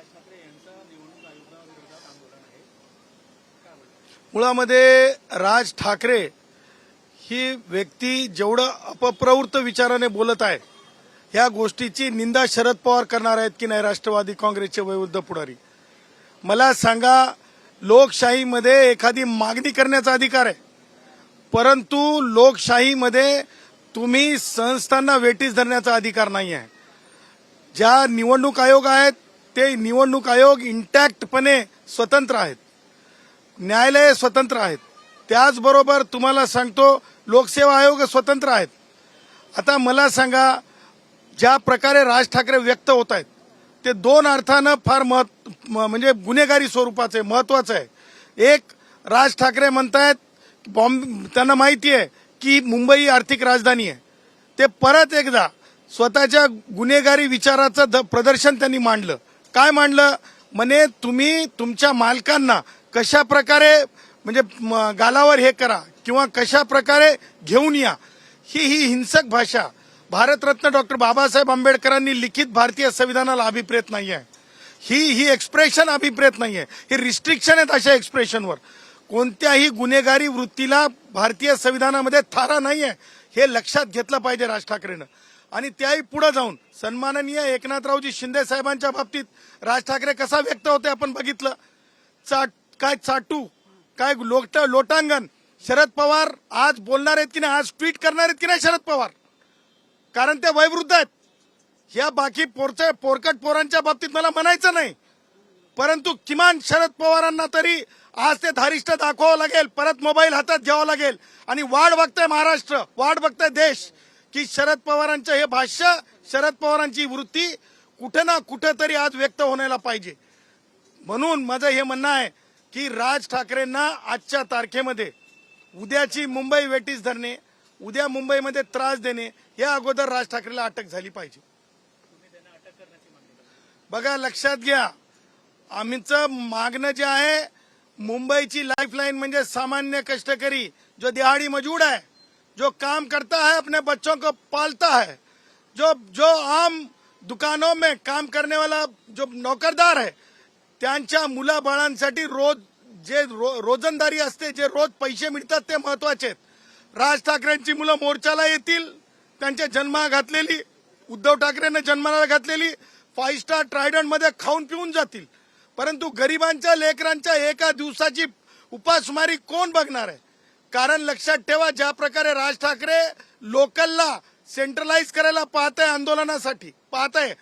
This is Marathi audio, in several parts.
राज ठाकरे यांचं निवडणूक आयोगाविरोधात आंदोलन आहे. मुळामध्ये राज ठाकरे ही व्यक्ती जेवढं अपप्रवृत्त विचाराने बोलत आहे या गोष्टीची निंदा शरद पवार करणार आहेत की नाही राष्ट्रवादी काँग्रेसचे वयोवृद्ध पुढारी? मला सांगा लोकशाहीमध्ये एखादी मागणी करण्याचा अधिकार आहे परंतु लोकशाहीमध्ये तुम्ही संस्थांना वेटीस धरण्याचा अधिकार नाही आहे ज्या निवडणूक आयोग आहेत ते निवडणूक आयोग इंटॅक्टपणे स्वतंत्र आहेत. न्यायालय स्वतंत्र आहेत. त्याचबरोबर तुम्हाला सांगतो लोकसेवा आयोग स्वतंत्र आहेत. आता मला सांगा ज्या प्रकारे राज ठाकरे व्यक्त होत आहेत ते दोन अर्थानं फार महत् म- म्हणजे गुन्हेगारी स्वरूपाचं आहे महत्वाचं आहे. एक राज ठाकरे म्हणतायत बॉम्ब त्यांना माहिती आहे की मुंबई आर्थिक राजधानी आहे. ते परत एकदा स्वतःच्या गुन्हेगारी विचाराचं द- प्रदर्शन त्यांनी मांडलं. काय मांडलं? म्हणे तुम्ही तुमच्या मालकांना कशा प्रकारे म्हणजे गालावर हे करा किंवा कशा प्रकारे घेऊन या ही ही हिंसक भाषा. भारतरत्न डॉक्टर बाबासाहेब आंबेडकरांनी लिखित भारतीय संविधानाला अभिप्रेत नाही आहे ही ही एक्सप्रेशन अभिप्रेत नाही आहे हे रिस्ट्रिक्शन आहेत अशा एक्सप्रेशनवर कोणत्याही गुन्हेगारी वृत्तीला भारतीय संविधानामध्ये थारा नाही आहे हे लक्षात घेतलं पाहिजे राज ठाकरेनं. आणि त्याही पुढे जाऊन सन्माननीय एकनाथरावजी शिंदे साहेबांच्या बाबतीत राज ठाकरे कसा व्यक्त होते आपण बघितलं. चाट काय चाटू काय लोट लोटांगण. शरद पवार आज बोलणार आहेत की नाही आज ट्विट करणार आहेत की नाही शरद पवार? कारण ते वयवृद्ध आहेत. या बाकी पोरच्या पोरकट पोरांच्या बाबतीत मला म्हणायचं नाही. परंतु किमान शरद पवारांना तरी आज ते धारिष्ट दाखवावं लागेल परत मोबाईल हातात घ्यावा लागेल. आणि वाढ बघतंय महाराष्ट्र वाढ बघतंय देश. की शरद पवारांचं हे भाष्य शरद पवारांची वृत्ती कुठं ना कुठं तरी आज व्यक्त होण्याला पाहिजे. म्हणून माझं हे म्हणणं आहे की राज ठाकरेंना आजच्या तारखेमध्ये उद्याची मुंबई वेटीस धरणे उद्या मुंबईमध्ये त्रास देणे या अगोदर राज ठाकरेला अटक झाली पाहिजे. बघा लक्षात घ्या आमचं मागणं जे आहे मुंबईची लाईफलाईन म्हणजे सामान्य कष्टकरी जो दिहाड़ी मजूर आहे जो काम करता है अपने बच्चों को पालता है। जो जो आम दुकानों में काम करने वाला जो नौकरदार है त्यांच्या मुलाबाळांसाठी रोज जे रो, रोजंदारी असते जे रोज पैसे मिळतात ते महत्त्वाचे आहेत. राज ठाकरेंची मुलं मोर्चाला येतील त्यांच्या जन्मा घातलेली उद्धव ठाकरेंना जन्माला घातलेली फाईव्ह स्टार ट्रायडंटमध्ये खाऊन पिऊन जातील. परंतु गरिबांच्या लेकरांच्या एका दिवसाची उपासमारी कोण बघणार आहे? कारण लक्षात ठेवा ज्या प्रकारे राज ठाकरे लोकलला सेंट्रलाइज करायला पाहत आहे आंदोलनासाठी पाहत आहे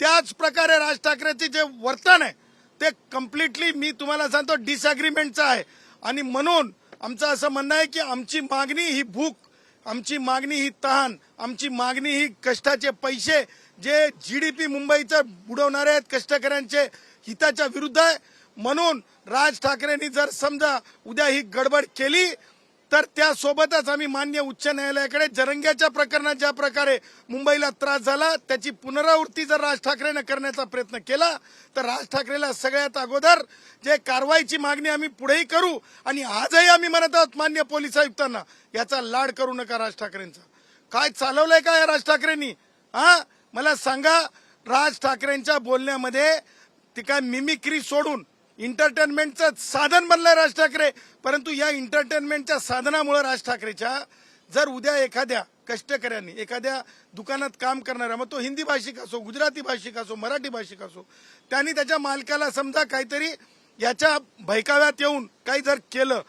त्याच प्रकारे राज ठाकरेचे जे वर्तन आहे ते कम्प्लिटली मी तुम्हाला सांगतो डिसअग्रीमेंटचं आहे. आणि म्हणून आमचं असं म्हणणं आहे की आमची मागणी ही भूक आमची मागणी ही तहान आमची मागणी ही कष्टाचे पैसे जे जी डी पी मुंबईचं बुडवणारे आहेत कष्टकऱ्यांचे हिताच्या विरुद्ध आहे. म्हणून राज ठाकरेंनी जर समजा उद्या ही गडबड केली तर त्यासोबतच आम्ही मान्य उच्च न्यायालयाकडे जरंग्याच्या प्रकरणात ज्या प्रकारे मुंबईला त्रास झाला त्याची पुनरावृत्ती जर राज ठाकरेनं करण्याचा प्रयत्न केला तर राज ठाकरेला सगळ्यात अगोदर जे कारवाईची मागणी आम्ही पुढेही करू आणि आजही आम्ही म्हणत आहोत मान्य पोलीस आयुक्तांना याचा लाड करू नका राज ठाकरेंचा. काय चालवलंय का या राज ठाकरेंनी? हा? मला सांगा राज ठाकरेंच्या बोलण्यामध्ये ती काय मिमिक्री सोडून एंटरटेनमेंटचं साधन बनलंय राज ठाकरे. परंतु या एंटरटेनमेंटच्या साधनामुळे राज ठाकरेच्या जर उद्या एखाद्या कष्टकऱ्यांनी एखाद्या दुकानात काम करणारा मग तो हिंदी भाषिक असो गुजराती भाषिक असो मराठी भाषिक असो त्यांनी त्याच्या मालकाला समजा काहीतरी याच्या भैकाव्यात येऊन काही जर केलं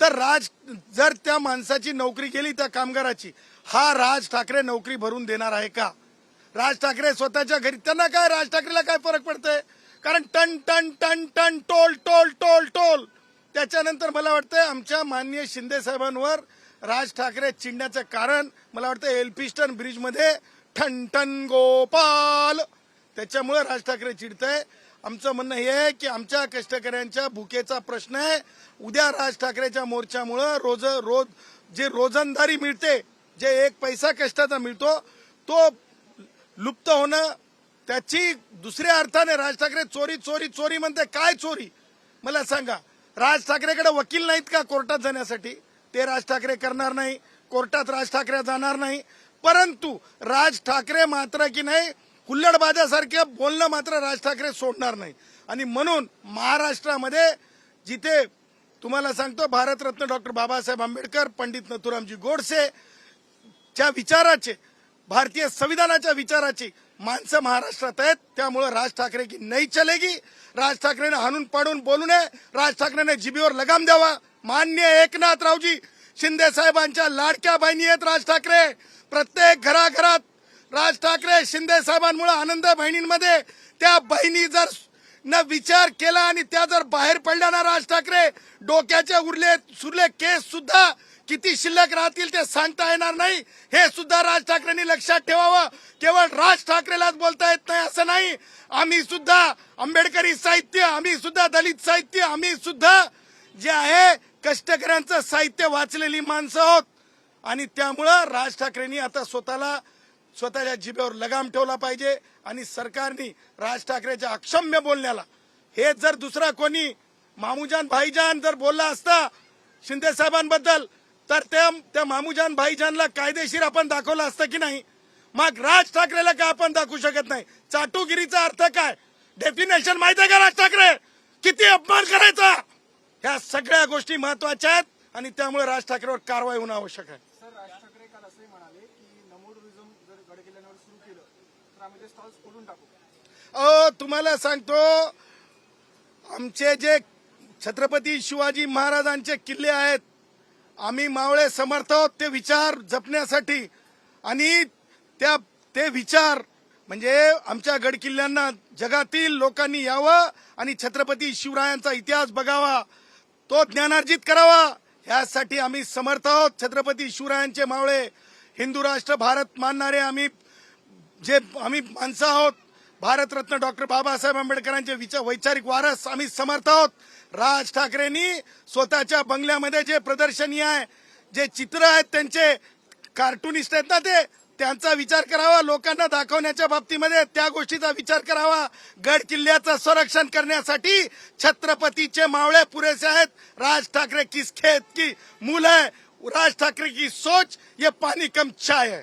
तर राज जर त्या माणसाची नोकरी गेली त्या कामगाराची हा राज ठाकरे नोकरी भरून देणार आहे का? राज ठाकरे स्वतःच्या घरी त्यांना काय राज ठाकरेला काय फरक पडतंय? कारण टन टन टन टन टोल टोल टोल टोल. त्याच्यानंतर मला वाटतं आमच्या माननीय शिंदे साहेबांवर राज ठाकरे चिडण्याचं कारण मला वाटतं एल्फिस्टन ब्रिजमध्ये ठन ठन गोपाल. त्याच्यामुळे राज ठाकरे चिडतंय. आमचं म्हणणं हे आहे की आमच्या कष्टकऱ्यांच्या भुकेचा प्रश्न आहे. उद्या राज ठाकरेच्या मोर्चामुळं रोज रोज जे रोजंदारी मिळते जे एक पैसा कष्टाचा मिळतो तो लुप्त होणं त्याची दुसऱ्या अर्थाने राज ठाकरे चोरी चोरी चोरी म्हणते. काय चोरी? मला सांगा. राज ठाकरेकडे वकील नाहीत का कोर्टात जाण्यासाठी? ते राज ठाकरे करणार नाही. कोर्टात राज ठाकरे जाणार नाही. परंतु राज ठाकरे मात्र की नाही हुल्लडबाजासारखं बोलणं मात्र राज ठाकरे सोडणार नाही. आणि म्हणून महाराष्ट्रामध्ये जिथे तुम्हाला सांगतो भारतरत्न डॉक्टर बाबासाहेब आंबेडकर पंडित नथुरामजी गोडसे च्या विचाराचे भारतीय संविधानाच्या विचाराची माणसं महाराष्ट्रात आहेत त्यामुळं राज ठाकरे की नाही चलेगी. राज ठाकरेने हाणून पाडून बोलू नये. राज ठाकरेने जिबीवर लगाम द्यावा. मान्य एकनाथरावजी शिंदे साहेबांच्या लाडक्या बहिणी आहेत राज ठाकरे. प्रत्येक घराघरात राज ठाकरे शिंदे साहेबांमुळे आनंद बहिणींमध्ये. त्या बहिणी जर न विचार केला आणि त्या जर बाहेर पडल्या ना राज ठाकरे डोक्याचे उरले सुरले केस सुद्धा किती शिल्लक राहतील ते सांगता येणार नाही. हे सुद्धा राज ठाकरेंनी लक्षात ठेवावं. केवळ राज ठाकरेलाच बोलता येत नाही असं नाही. आम्ही सुद्धा आंबेडकरी साहित्य आम्ही सुद्धा दलित साहित्य आम्ही सुद्धा जे आहे कष्टकऱ्यांचं साहित्य वाचलेली माणसं आहोत. आणि त्यामुळं राज ठाकरेंनी आता स्वतःला स्वतःच्या जिभेवर लगाम ठेवला पाहिजे आणि सरकारने राज ठाकरेच्या अक्षम्य बोलण्याला. हे जर दुसरा कोणी मामूजान भाईजान जर बोलला असता शिंदे साहेबांबद्दल तर त्या त्या मामूजान भाईजानला कायदेशीर आपण दाखवलं असतं की नाही? मग राज ठाकरेला काय आपण दाखवू शकत नाही? चाटूगिरीचा अर्थ काय? डेफिनेशन माहिती आहे का राज ठाकरे? किती अपमान करायचा? ह्या सगळ्या गोष्टी महत्त्वाच्या आहेत आणि त्यामुळे राज ठाकरेवर कारवाई होणं आवश्यक आहे सर राज ठाकरे काल असंही म्हणाले की नमो टुरिझम जर गड किल्ल्यांवर सुरू केलं तर आम्ही ते स्टॉल्स खोलून टाकू अ तुम्हाला सांगतो आमचे जे छत्रपती शिवाजी महाराजांचे किल्ले आहेत आम्ही मावळे समर्थ आहोत ते विचार जपण्यासाठी. आणि त्या ते विचार म्हणजे आमच्या गड किल्ल्यांना जगातील लोकांनी यावं आणि छत्रपती शिवरायांचा इतिहास बघावा तो ज्ञानार्जित करावा. यासाठी आम्ही समर्थ आहोत छत्रपती शिवरायांचे मावळे. हिंदू राष्ट्र भारत मानणारे आम्ही जे आम्ही माणसं आहोत भारतरत्न डॉक्टर बाबासाहेब आंबेडकरांचे विचार वैचारिक वारस आम्ही समर्थ आहोत. राज ठाकरेंनी स्वतःच्या बंगल्यामध्ये जे प्रदर्शनी आहे जे चित्र आहेत त्यांचे कार्टुनिस्ट आहेत ना ते त्यांचा विचार करावा लोकांना दाखवण्याच्या बाबतीमध्ये त्या गोष्टीचा विचार करावा. गड किल्ल्याचं संरक्षण करण्यासाठी छत्रपतीचे मावळे पुरेसे आहेत. राज ठाकरे की खेत की मूल आहे. राज ठाकरे की सोच ये पाणी कम चाय है